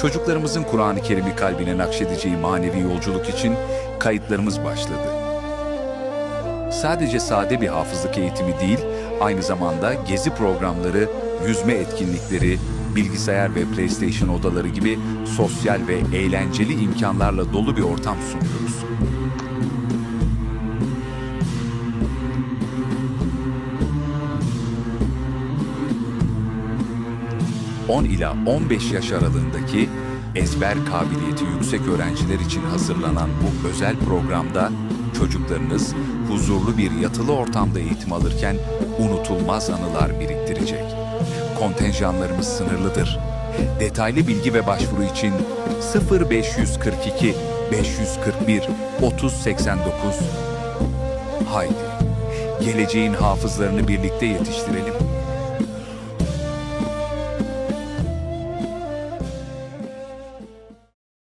Çocuklarımızın Kur'an-ı Kerim'i kalbine nakşedeceği manevi yolculuk için kayıtlarımız başladı. Sadece sade bir hafızlık eğitimi değil, aynı zamanda gezi programları, yüzme etkinlikleri, bilgisayar ve PlayStation odaları gibi sosyal ve eğlenceli imkanlarla dolu bir ortam sunuyoruz. ...10 ila 15 yaş aralığındaki ezber kabiliyeti yüksek öğrenciler için hazırlanan bu özel programda çocuklarınız huzurlu bir yatılı ortamda eğitim alırken unutulmaz anılar biriktirecek. Kontenjanlarımız sınırlıdır. Detaylı bilgi ve başvuru için 0542 541 3089 Haydi, geleceğin hafızlarını birlikte yetiştirelim.